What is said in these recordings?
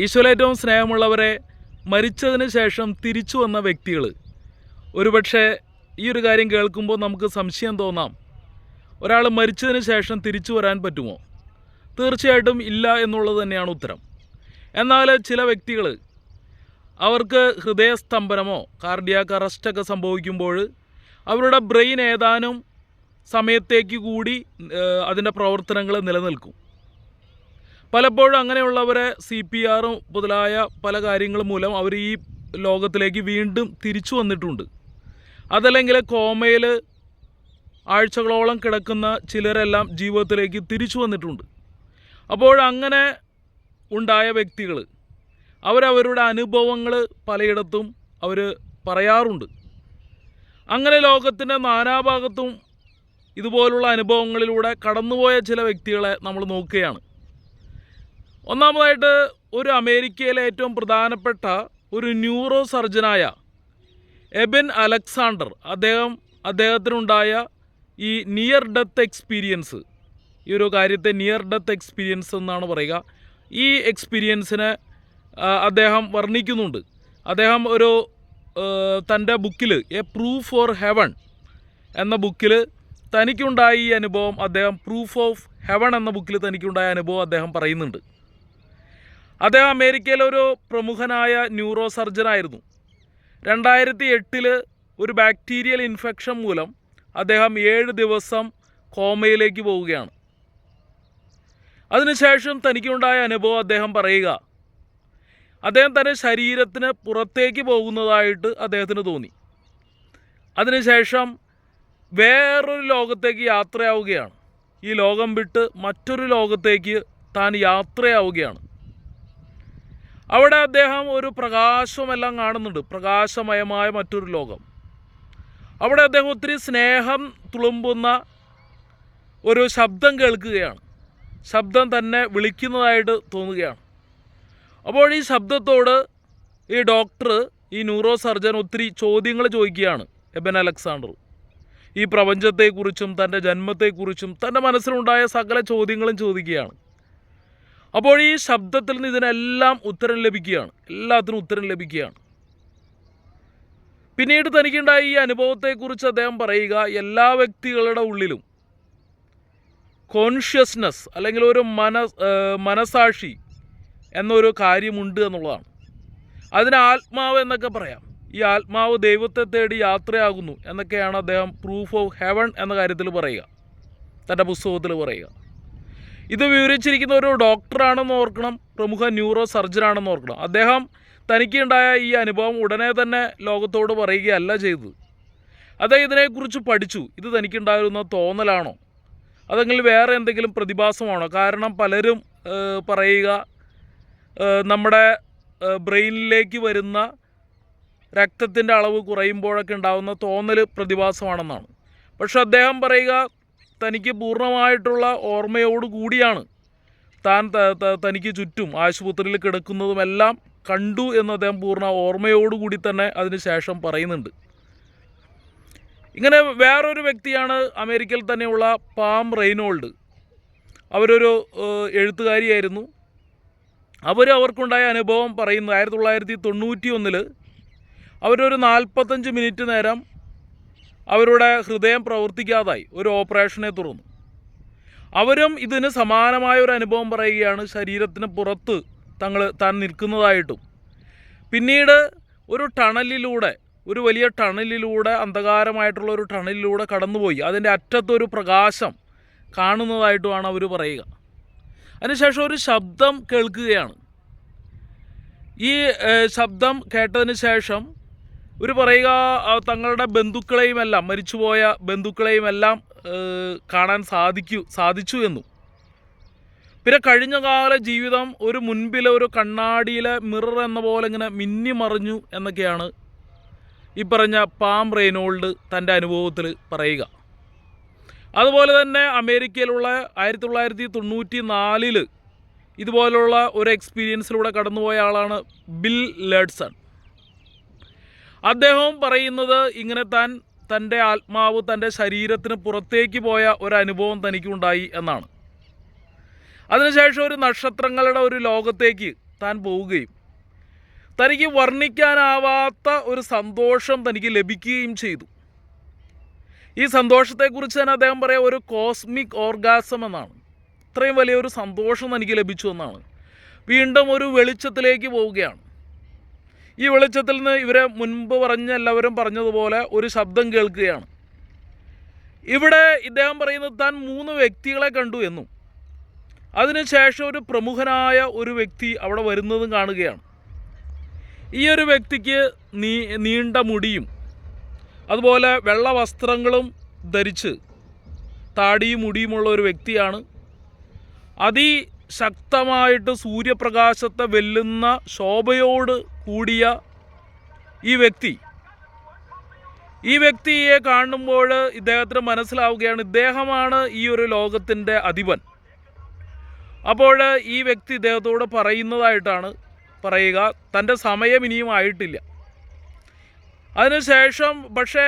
ഈശ്വരേറ്റവും സ്നേഹമുള്ളവരെ മരിച്ചതിന് ശേഷം തിരിച്ചു വന്ന വ്യക്തികൾ ഒരുപക്ഷെ ഈ ഒരു കാര്യം കേൾക്കുമ്പോൾ നമുക്ക് സംശയം തോന്നാം. ഒരാൾ മരിച്ചതിന് ശേഷം തിരിച്ചു വരാൻ പറ്റുമോ? തീർച്ചയായിട്ടും ഇല്ല എന്നുള്ളത് തന്നെയാണ് ഉത്തരം. എന്നാൽ ചില വ്യക്തികൾ അവർക്ക് ഹൃദയസ്തംഭനമോ കാർഡിയാക്ക് അറസ്റ്റൊക്കെ സംഭവിക്കുമ്പോൾ അവരുടെ ബ്രെയിൻ ഏതാനും സമയത്തേക്ക് കൂടി അതിന്റെ പ്രവർത്തനങ്ങൾ നിലനിൽക്കും. പലപ്പോഴും അങ്ങനെയുള്ളവരെ സി പി ആറും മുതലായ പല കാര്യങ്ങൾ മൂലം അവർ ഈ ലോകത്തിലേക്ക് വീണ്ടും തിരിച്ചു വന്നിട്ടുണ്ട്. അതല്ലെങ്കിൽ കോമയിൽ ആഴ്ചകളോളം കിടക്കുന്ന ചിലരെല്ലാം ജീവിതത്തിലേക്ക് തിരിച്ചു വന്നിട്ടുണ്ട്. അപ്പോൾ അങ്ങനെ ഉണ്ടായ വ്യക്തികൾ അവരവരുടെ അനുഭവങ്ങൾ പലയിടത്തും അവർ പറയാറുണ്ട്. അങ്ങനെ ലോകത്തിന്റെ നാനാഭാഗത്തും ഇതുപോലുള്ള അനുഭവങ്ങളിലൂടെ കടന്നുപോയ ചില വ്യക്തികളെ നമ്മൾ നോക്കുകയാണ്. ഒന്നാമതായിട്ട് ഒരു അമേരിക്കയിലെ ഏറ്റവും പ്രധാനപ്പെട്ട ഒരു ന്യൂറോ സർജനായ എബിൻ അലക്സാണ്ടർ അദ്ദേഹം അദ്ദേഹത്തിനുണ്ടായ ഈ നിയർ ഡെത്ത് എക്സ്പീരിയൻസ് ഈ ഒരു കാര്യത്തെ നിയർ ഡെത്ത് എക്സ്പീരിയൻസ് എന്നാണ് പറയുക. ഈ എക്സ്പീരിയൻസിനെ അദ്ദേഹം വർണിക്കുന്നുണ്ട്. അദ്ദേഹം ഒരു തന്റെ ബുക്കിൽ എ പ്രൂഫ് ഫോർ ഹെവൺ എന്ന ബുക്കിൽ തനിക്കുണ്ടായ ഈ അനുഭവം അദ്ദേഹം പ്രൂഫ് ഓഫ് ഹെവൺ എന്ന ബുക്കിൽ തനിക്കുണ്ടായ അനുഭവം അദ്ദേഹം പറയുന്നുണ്ട്. അദ്ദേഹം അമേരിക്കയിലെ ഒരു പ്രമുഖനായ ന്യൂറോ സർജനായിരുന്നു രണ്ടായിരത്തി എട്ടിൽ ഒരു ബാക്ടീരിയൽ ഇൻഫെക്ഷൻ മൂലം അദ്ദേഹം ഏഴ് ദിവസം കോമയിലേക്ക് പോവുകയാണ്. അതിനുശേഷം തനിക്കുണ്ടായ അനുഭവം അദ്ദേഹം പറയുക അദ്ദേഹം തന്റെ ശരീരത്തിന് പുറത്തേക്ക് പോകുന്നതായിട്ട് അദ്ദേഹത്തിന് തോന്നി. അതിനുശേഷം വേറൊരു ലോകത്തേക്ക് യാത്രയാവുകയാണ്. ഈ ലോകം വിട്ട് മറ്റൊരു ലോകത്തേക്ക് താൻ യാത്രയാവുകയാണ്. അവിടെ അദ്ദേഹം ഒരു പ്രകാശമെല്ലാം കാണുന്നുണ്ട്. പ്രകാശമയമായ മറ്റൊരു ലോകം. അവിടെ അദ്ദേഹം ഒത്തിരി സ്നേഹം തുളുമ്പുന്ന ഒരു ശബ്ദം കേൾക്കുകയാണ്. ശബ്ദം തന്നെ വിളിക്കുന്നതായിട്ട് തോന്നുകയാണ്. അപ്പോൾ ഈ ശബ്ദത്തോട് ഈ ഡോക്ടർ ഈ ന്യൂറോ സർജൻ ഒത്തിരി ചോദ്യങ്ങൾ ചോദിക്കുകയാണ് എബൻ അലക്സാണ്ടർ. ഈ പ്രപഞ്ചത്തെക്കുറിച്ചും തന്റെ ജന്മത്തെക്കുറിച്ചും തന്റെ മനസ്സിലുണ്ടായ സകല ചോദ്യങ്ങളും ചോദിക്കുകയാണ്. അപ്പോൾ ഈ ശബ്ദത്തിൽ നിന്ന് ഇതിനെല്ലാം ഉത്തരം ലഭിക്കുകയാണ്. എല്ലാത്തിനും ഉത്തരം ലഭിക്കുകയാണ്. പിന്നീട് തനിക്കുണ്ടായ ഈ അനുഭവത്തെക്കുറിച്ച് അദ്ദേഹം പറയുക എല്ലാ വ്യക്തികളുടെ ഉള്ളിലും കോൺഷ്യസ്നസ് അല്ലെങ്കിൽ ഒരു മന മനസാക്ഷി എന്നൊരു കാര്യമുണ്ട് എന്നുള്ളതാണ്. അതിന് ആത്മാവ് എന്നൊക്കെ പറയാം. ഈ ആത്മാവ് ദൈവത്തെ തേടി യാത്രയാകുന്നു എന്നൊക്കെയാണ് അദ്ദേഹം പ്രൂഫ് ഓഫ് ഹെവൺ എന്ന കാര്യത്തിൽ പറയുക. തന്റെ പുസ്തകത്തിൽ പറയുക. ഇത് വിവരിച്ചിരിക്കുന്ന ഒരു ഡോക്ടറാണെന്ന് ഓർക്കണം പ്രമുഖ ന്യൂറോ സർജനാണെന്ന് ഓർക്കണം. അദ്ദേഹം തനിക്കുണ്ടായ ഈ അനുഭവം ഉടനെ തന്നെ ലോകത്തോട് പറയുകയല്ല ചെയ്തത്. അദ്ദേഹം ഇതിനെക്കുറിച്ച് പഠിച്ചു. ഇത് തനിക്കുണ്ടായിരുന്ന തോന്നലാണോ? അതെങ്കിൽ വേറെ എന്തെങ്കിലും പ്രതിഭാസമാണോ? കാരണം പലരും പറയുക നമ്മുടെ ബ്രെയിനിലേക്ക് വരുന്ന രക്തത്തിന്റെ അളവ് കുറയുമ്പോഴൊക്കെ ഉണ്ടാകുന്ന തോന്നൽ പ്രതിഭാസമാണെന്നാണ്. പക്ഷെ അദ്ദേഹം പറയുക തനിക്ക് പൂർണമായിട്ടുള്ള ഓർമ്മയോട് കൂടിയാണ്. താൻ തനിക്ക് ചുറ്റും ആശുപത്രിയിൽ കിടക്കുന്നതുമെല്ലാം കണ്ടു എന്ന് അദ്ദേഹം പൂർണ ഓർമ്മയോടുകൂടി തന്നെ അതിന് ശേഷം പറയുന്നുണ്ട്. ഇങ്ങനെ വേറൊരു വ്യക്തിയാണ് അമേരിക്കയിൽ തന്നെയുള്ള പാം റെയ്നോൾഡ്. അവരൊരു എഴുത്തുകാരിയായിരുന്നു. അവർ അവർക്കുണ്ടായ അനുഭവം പറയുന്നത് ആയിരത്തി തൊള്ളായിരത്തി തൊണ്ണൂറ്റി ഒന്നിൽ അവരൊരു നാൽപ്പത്തഞ്ച് മിനിറ്റ് നേരം അവരുടെ ഹൃദയം പ്രവർത്തിക്കാതായി ഒരു ഓപ്പറേഷനെ തുടർന്നു. അവരും ഇതിന് സമാനമായ ഒരു അനുഭവം പറയുകയാണ് ശരീരത്തിന് പുറത്ത് തങ്ങൾ താൻ നിൽക്കുന്നതായിട്ടും. പിന്നീട് ഒരു ടണലിലൂടെ ഒരു വലിയ ടണലിലൂടെ അന്ധകാരമായിട്ടുള്ള ഒരു ടണലിലൂടെ കടന്നുപോയി. അതിന്റെ അറ്റത്തൊരു പ്രകാശം കാണുന്നതായിട്ടുമാണ് അവർ പറയുക. അതിനുശേഷം ഒരു ശബ്ദം കേൾക്കുകയാണ്. ഈ ശബ്ദം കേട്ടതിന് ശേഷം ഒരു പറയുക തങ്ങളുടെ ബന്ധുക്കളെയും എല്ലാം മരിച്ചുപോയ ബന്ധുക്കളെയും എല്ലാം കാണാൻ സാധിക്കൂ സാധിച്ചു എന്നും. പിന്നെ കഴിഞ്ഞ കാല ജീവിതം ഒരു മുൻപിലെ ഒരു കണ്ണാടിയിലെ മിറർ എന്ന പോലെ ഇങ്ങനെ മിന്നി മറിഞ്ഞു എന്നൊക്കെയാണ് ഈ പറഞ്ഞ പാം റെയ്നോൾഡ് തന്റെ അനുഭവത്തിൽ പറയുക. അതുപോലെ തന്നെ അമേരിക്കയിലുള്ള ആയിരത്തി തൊള്ളായിരത്തി തൊണ്ണൂറ്റി നാലിൽ ഇതുപോലുള്ള ഒരു എക്സ്പീരിയൻസിലൂടെ കടന്നുപോയ ആളാണ് ബിൽ ലേഡ്സൺ. അദ്ദേഹവും പറയുന്നത് ഇങ്ങനെ താൻ തന്റെ ആത്മാവ് തന്റെ ശരീരത്തിന് പുറത്തേക്ക് പോയ ഒരു അനുഭവം തനിക്കുണ്ടായി എന്നാണ്. അതിനുശേഷം ഒരു നക്ഷത്രങ്ങളുടെ ഒരു ലോകത്തേക്ക് താൻ പോവുകയും തനിക്ക് വർണിക്കാനാവാത്ത ഒരു സന്തോഷം തനിക്ക് ലഭിക്കുകയും ചെയ്തു. ഈ സന്തോഷത്തെക്കുറിച്ച് തന്നെ അദ്ദേഹം പറയാം ഒരു കോസ്മിക് ഓർഗാസം എന്നാണ്. ഇത്രയും വലിയൊരു സന്തോഷം തനിക്ക് ലഭിച്ചു എന്നാണ്. വീണ്ടും ഒരു വെളിച്ചത്തിലേക്ക് പോവുകയാണ്. ഈ വെളിച്ചത്തിൽ നിന്ന് ഇവരെ മുൻപ് പറഞ്ഞ എല്ലാവരും പറഞ്ഞതുപോലെ ഒരു ശബ്ദം കേൾക്കുകയാണ്. ഇവിടെ ഇദ്ദേഹം പറയുന്നത് താൻ മൂന്ന് വ്യക്തികളെ കണ്ടു എന്നും അതിനുശേഷം ഒരു പ്രമുഖനായ ഒരു വ്യക്തി അവിടെ വരുന്നതും കാണുകയാണ്. ഈ ഒരു വ്യക്തിക്ക് നീ നീണ്ട മുടിയും അതുപോലെ വെള്ള വസ്ത്രങ്ങളും ധരിച്ച് താടിയും മുടിയുമുള്ള ഒരു വ്യക്തിയാണ്. അതിശക്തമായിട്ട് സൂര്യപ്രകാശത്തെ വെല്ലുന്ന ശോഭയോട് കൂടിയ ഈ വ്യക്തി. ഈ വ്യക്തിയെ കാണുമ്പോൾ ഇദ്ദേഹത്തിന് മനസ്സിലാവുകയാണ് ഇദ്ദേഹമാണ് ഈ ഒരു ലോകത്തിന്റെ അധിപൻ. അപ്പോൾ ഈ വ്യക്തി ഇദ്ദേഹത്തോട് പറയുന്നതായിട്ടാണ് പറയുക. തന്റെ സമയം ഇനിയും ആയിട്ടില്ല. അതിനുശേഷം പക്ഷേ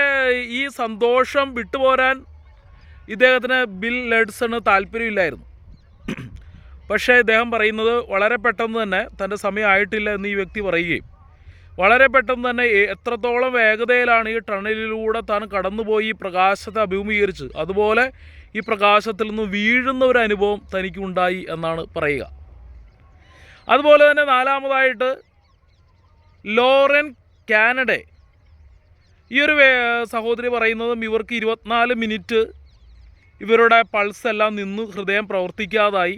ഈ സന്തോഷം വിട്ടുപോരാൻ ഇദ്ദേഹത്തിന് ബിൽ ലെഡ്സണ് താല്പര്യമില്ലായിരുന്നു. പക്ഷേ ഇദ്ദേഹം പറയുന്നത് വളരെ പെട്ടെന്ന് തന്നെ തന്റെ സമയം ആയിട്ടില്ല എന്ന് ഈ വ്യക്തി പറയുകയും വളരെ പെട്ടെന്ന് തന്നെ എത്രത്തോളം വേഗതയിലാണ് ഈ ടണലിലൂടെ താൻ കടന്നുപോയി ഈ പ്രകാശത്തെ അഭിമുഖീകരിച്ച് അതുപോലെ ഈ പ്രകാശത്തിൽ നിന്ന് വീഴുന്ന ഒരു അനുഭവം തനിക്കുണ്ടായി എന്നാണ് പറയുക. അതുപോലെ തന്നെ നാലാമതായിട്ട് ലോറൻ കാനഡ. ഈ ഒരു സഹോദരി പറയുന്നതും ഇവർക്ക് ഇരുപത്തിനാല് മിനിറ്റ് ഇവരുടെ പൾസ് എല്ലാം നിന്ന് ഹൃദയം പ്രവർത്തിക്കാതായി.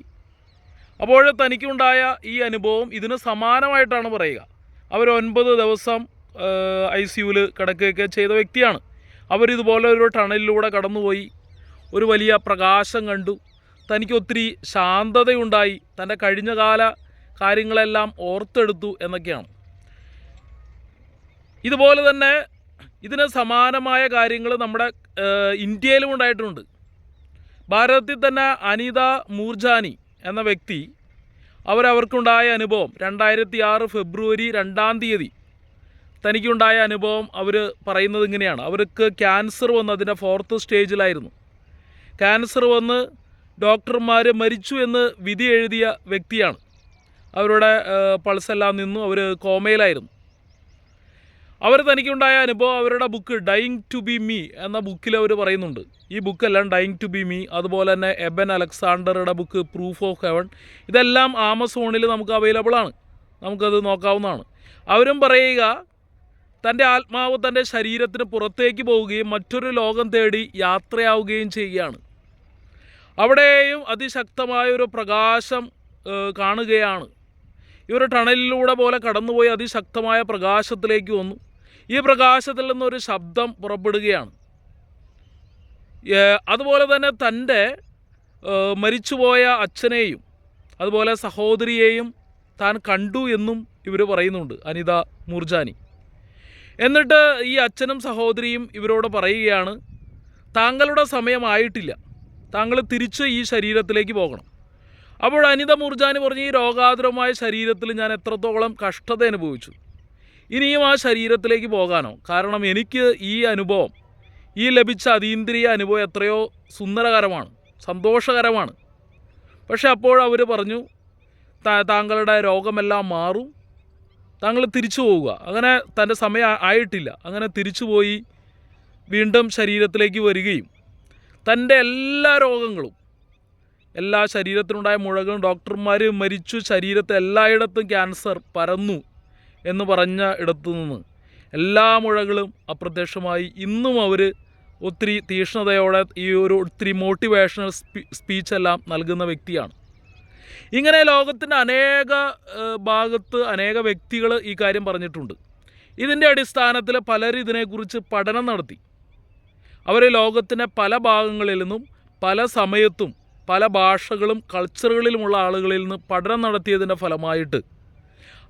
അപ്പോൾ തനിക്കുണ്ടായ ഈ അനുഭവം ഇതിന് സമാനമായിട്ടാണ് പറയുക. അവർ ഒൻപത് ദിവസം ഐ സി യുവിൽ കിടക്കുകയൊക്കെ ചെയ്ത വ്യക്തിയാണ്. അവരിതുപോലെ ഒരു ടണലിലൂടെ കടന്നുപോയി ഒരു വലിയ പ്രകാശം കണ്ടു. തനിക്ക് ഒത്തിരി ശാന്തതയുണ്ടായി. തന്റെ കഴിഞ്ഞ കാല കാര്യങ്ങളെല്ലാം ഓർത്തെടുത്തു എന്നൊക്കെയാണ്. ഇതുപോലെ തന്നെ ഇതിന് സമാനമായ കാര്യങ്ങൾ നമ്മുടെ ഇന്ത്യയിലും ഉണ്ടായിട്ടുണ്ട്. ഭാരതത്തിൽ തന്നെ അനിത മൂർജാനി എന്ന വ്യക്തി അവരവർക്കുണ്ടായ അനുഭവം രണ്ടായിരത്തി ആറ് ഫെബ്രുവരി രണ്ടാം തീയതി തനിക്കുണ്ടായ അനുഭവം അവർ പറയുന്നത് ഇങ്ങനെയാണ്. അവർക്ക് ക്യാൻസർ വന്ന് അതിന്റെ ഫോർത്ത് സ്റ്റേജിലായിരുന്നു ക്യാൻസർ വന്ന് ഡോക്ടർമാർ മരിച്ചു എന്ന് വിധി എഴുതിയ വ്യക്തിയാണ്. അവരുടെ പൾസെല്ലാം നിന്നു. അവർ കോമയിലായിരുന്നു. അവർ തനിക്കുണ്ടായ അനുഭവം അവരുടെ book dying to be me എന്ന ബുക്കിൽ അവർ പറയുന്നുണ്ട്. ഈ ബുക്കെല്ലാം ഡൈങ് ടു ബി മീ അതുപോലെ തന്നെ എബൻ അലക്സാണ്ടറുടെ ബുക്ക് പ്രൂഫ് ഓഫ് ഹെവൻ ഇതെല്ലാം ആമസോണിൽ നമുക്ക് അവൈലബിൾ ആണ്. നമുക്കത് നോക്കാവുന്നതാണ്. അവരും പറയുക തന്റെ ആത്മാവ് തന്റെ ശരീരത്തിന് പുറത്തേക്ക് പോവുകയും മറ്റൊരു ലോകം തേടി യാത്രയാവുകയും ചെയ്യുകയാണ്. അവിടെയും അതിശക്തമായ ഒരു പ്രകാശം കാണുകയാണ്. ഒരു ടണലിലൂടെ പോലെ കടന്നുപോയി അതിശക്തമായ പ്രകാശത്തിലേക്ക് വന്നു. ഈ പ്രകാശത്തിൽ നിന്നൊരു ശബ്ദം പുറപ്പെടുകയാണ്. അതുപോലെ തന്നെ തന്റെ മരിച്ചുപോയ അച്ഛനെയും അതുപോലെ സഹോദരിയെയും താൻ കണ്ടു എന്നും ഇവർ പറയുന്നുണ്ട് അനിത മൂർജാനി. എന്നിട്ട് ഈ അച്ഛനും സഹോദരിയും ഇവരോട് പറയുകയാണ് താങ്കളുടെ സമയമായിട്ടില്ല. താങ്കൾ തിരിച്ച് ഈ ശരീരത്തിലേക്ക് പോകണം. അപ്പോൾ അനിത മുർജാനി പറഞ്ഞ് ഈ രോഗാതുരമായ ശരീരത്തിൽ ഞാൻ എത്രത്തോളം കഷ്ടത അനുഭവിച്ചു. ഇനിയും ആ ശരീരത്തിലേക്ക് പോകാനോ? കാരണം എനിക്ക് ഈ അനുഭവം ഈ ലഭിച്ച അതീന്ദ്രിയ അനുഭവം എത്രയോ സുന്ദരകരമാണ് സന്തോഷകരമാണ്. പക്ഷെ അപ്പോഴവർ പറഞ്ഞു "താ- താങ്കളുടെ രോഗമെല്ലാം മാറും. താങ്കൾ തിരിച്ചു പോവുക. അങ്ങനെ തന്റെ സമയം ആയിട്ടില്ല. അങ്ങനെ തിരിച്ചു പോയി വീണ്ടും ശരീരത്തിലേക്ക് വരികയും തന്റെ എല്ലാ രോഗങ്ങളും എല്ലാ ശരീരത്തിനുണ്ടായ മുഴകളും ഡോക്ടർമാർ മരിച്ചു ശരീരത്തെ എല്ലായിടത്തും ക്യാൻസർ പരന്നു. എന്ന് പറഞ്ഞ ഇടത്തു നിന്ന് എല്ലാ മുഴകളും അപ്രത്യക്ഷമായി. ഇന്നും അവർ ഒത്തിരി തീക്ഷ്ണതയോടെ ഈ ഒരു ഒത്തിരി മോട്ടിവേഷണൽ സ്പീ സ്പീച്ചെല്ലാം നൽകുന്ന വ്യക്തിയാണ്. ഇങ്ങനെ ലോകത്തിന്റെ അനേക ഭാഗത്ത് അനേക വ്യക്തികൾ ഈ കാര്യം പറഞ്ഞിട്ടുണ്ട്. ഇതിന്റെ അടിസ്ഥാനത്തിൽ പലരും ഇതിനെക്കുറിച്ച് പഠനം നടത്തി. അവർ ലോകത്തിന്റെ പല ഭാഗങ്ങളിൽ നിന്നും പല സമയത്തും പല ഭാഷകളും കൾച്ചറുകളിലുമുള്ള ആളുകളിൽ നിന്ന് പഠനം നടത്തിയതിന്റെ ഫലമായിട്ട്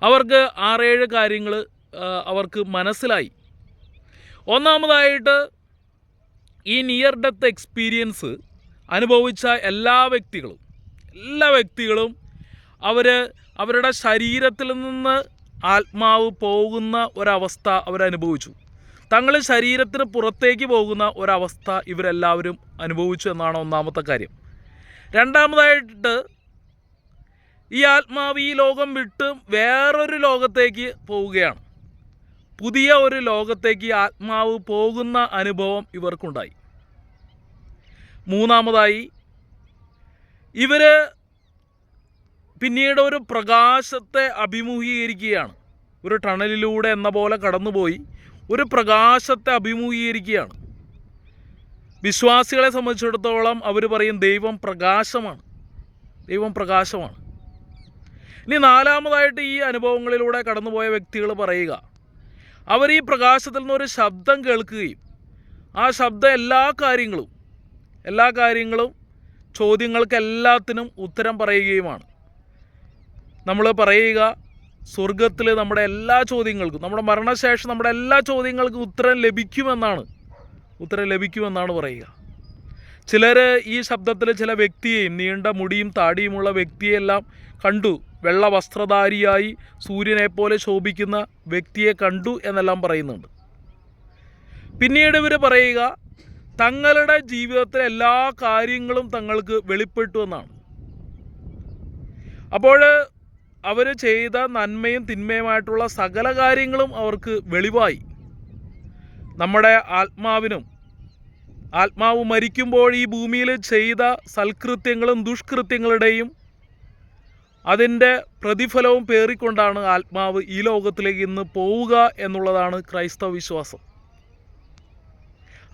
അവർക്ക് ആറേഴ് കാര്യങ്ങൾ അവർക്ക് മനസ്സിലായി. ഒന്നാമതായിട്ട് ഈ നിയർ ഡെത്ത് എക്സ്പീരിയൻസ് അനുഭവിച്ച എല്ലാ വ്യക്തികളും എല്ലാ വ്യക്തികളും അവർ അവരുടെ ശരീരത്തിൽ നിന്ന് ആത്മാവ് പോകുന്ന ഒരവസ്ഥ അവരനുഭവിച്ചു. തങ്ങൾ ശരീരത്തിന് പുറത്തേക്ക് പോകുന്ന ഒരവസ്ഥ ഇവരെല്ലാവരും അനുഭവിച്ചു എന്നാണ് ഒന്നാമത്തെ കാര്യം. രണ്ടാമതായിട്ട് ഈ ആത്മാവ് ഈ ലോകം വിട്ട് വേറൊരു ലോകത്തേക്ക് പോവുകയാണ്. പുതിയ ഒരു ലോകത്തേക്ക് ആത്മാവ് പോകുന്ന അനുഭവം ഇവർക്കുണ്ടായി. മൂന്നാമതായി ഇവർ പിന്നീട് ഒരു പ്രകാശത്തെ അഭിമുഖീകരിക്കുകയാണ്. ഒരു ടണലിലൂടെ എന്ന പോലെ കടന്നുപോയി ഒരു പ്രകാശത്തെ അഭിമുഖീകരിക്കുകയാണ്. വിശ്വാസികളെ സംബന്ധിച്ചിടത്തോളം അവർ പറയും ദൈവം പ്രകാശമാണ്. ദൈവം പ്രകാശമാണ്. ഇനി നാലാമതായിട്ട് ഈ അനുഭവങ്ങളിലൂടെ കടന്നുപോയ വ്യക്തികൾ പറയുക. അവർ ഈ പ്രകാശത്തിൽ നിന്ന് ഒരു ശബ്ദം കേൾക്കുകയും ആ ശബ്ദം എല്ലാ കാര്യങ്ങളും എല്ലാ കാര്യങ്ങളും ചോദ്യങ്ങൾക്ക് എല്ലാത്തിനും ഉത്തരം പറയുകയുമാണ്. നമ്മൾ പറയുക സ്വർഗത്തിൽ നമ്മുടെ എല്ലാ ചോദ്യങ്ങൾക്കും നമ്മുടെ മരണശേഷം നമ്മുടെ എല്ലാ ചോദ്യങ്ങൾക്കും ഉത്തരം ലഭിക്കുമെന്നാണ് ഉത്തരം ലഭിക്കുമെന്നാണ് പറയുക. ചിലർ ഈ ശബ്ദത്തിൽ ചില വ്യക്തിയെയും നീണ്ട മുടിയും താടിയുമുള്ള വ്യക്തിയെല്ലാം കണ്ടു. വെള്ള വസ്ത്രധാരിയായി സൂര്യനെപ്പോലെ ശോഭിക്കുന്ന വ്യക്തിയെ കണ്ടു എന്നെല്ലാം പറയുന്നുണ്ട്. പിന്നീട് ഇവർ പറയുക തങ്ങളുടെ ജീവിതത്തിലെ എല്ലാ കാര്യങ്ങളും തങ്ങൾക്ക് വെളിപ്പെട്ടു എന്നാണ്. അപ്പോൾ അവർ ചെയ്ത നന്മയും തിന്മയുമായിട്ടുള്ള സകല കാര്യങ്ങളും അവർക്ക് വെളിവായി. നമ്മുടെ ആത്മാവിനും ആത്മാവ് മരിക്കുമ്പോൾ ഈ ഭൂമിയിൽ ചെയ്ത സൽകൃത്യങ്ങളും ദുഷ്കൃത്യങ്ങളുടെയും അതിന്റെ പ്രതിഫലവും പേറിക്കൊണ്ടാണ് ആത്മാവ് ഈ ലോകത്തിലേക്ക് ഇന്ന് പോവുക എന്നുള്ളതാണ് ക്രൈസ്തവ വിശ്വാസം.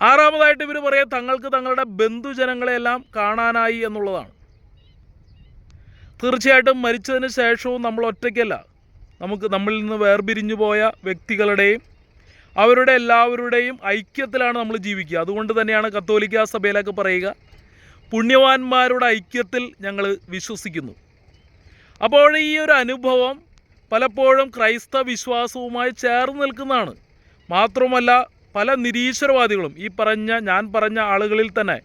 ആറാമതായിട്ട് ഇവർ പറയാം തങ്ങൾക്ക് തങ്ങളുടെ ബന്ധുജനങ്ങളെല്ലാം കാണാനായി എന്നുള്ളതാണ്. തീർച്ചയായിട്ടും മരിച്ചതിന് ശേഷവും നമ്മൾ ഒറ്റയ്ക്കല്ല. നമുക്ക് നമ്മളിൽ നിന്ന് വേർപിരിഞ്ഞു പോയ വ്യക്തികളുടെയും അവരുടെ എല്ലാവരുടെയും ഐക്യത്തിലാണ് നമ്മൾ ജീവിക്കുക. അതുകൊണ്ട് തന്നെയാണ് കത്തോലിക്ക സഭയിലൊക്കെ പറയുക പുണ്യവാന്മാരുടെ ഐക്യത്തിൽ ഞങ്ങൾ വിശ്വസിക്കുന്നു. അപ്പോൾ ഈ ഒരു അനുഭവം പലപ്പോഴും ക്രൈസ്തവ വിശ്വാസവുമായി ചേർന്ന് നിൽക്കുന്നതാണ്. മാത്രമല്ല പല നിരീശ്വരവാദികളും ഈ പറഞ്ഞ ഞാൻ പറഞ്ഞ ആളുകളിൽ തന്നെ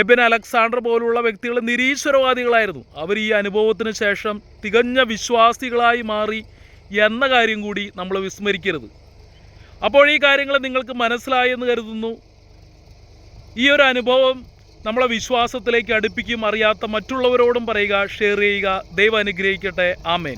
എബിൻ അലക്സാണ്ടർ പോലുള്ള വ്യക്തികൾ നിരീശ്വരവാദികളായിരുന്നു. അവർ ഈ അനുഭവത്തിന് ശേഷം തികഞ്ഞ വിശ്വാസികളായി മാറി എന്ന കാര്യം കൂടി നമ്മൾ വിസ്മരിക്കരുത്. അപ്പോൾ ഈ കാര്യങ്ങൾ നിങ്ങൾക്ക് മനസ്സിലായി എന്ന് കരുതുന്നു. ഈ ഒരു അനുഭവം നമ്മളെ വിശ്വാസത്തിലേക്ക് അടുപ്പിക്കും അറിയാത്ത മറ്റുള്ളവരോടും പറയുക ഷെയർ ചെയ്യുക. ദൈവം അനുഗ്രഹിക്കട്ടെ. ആമേൻ.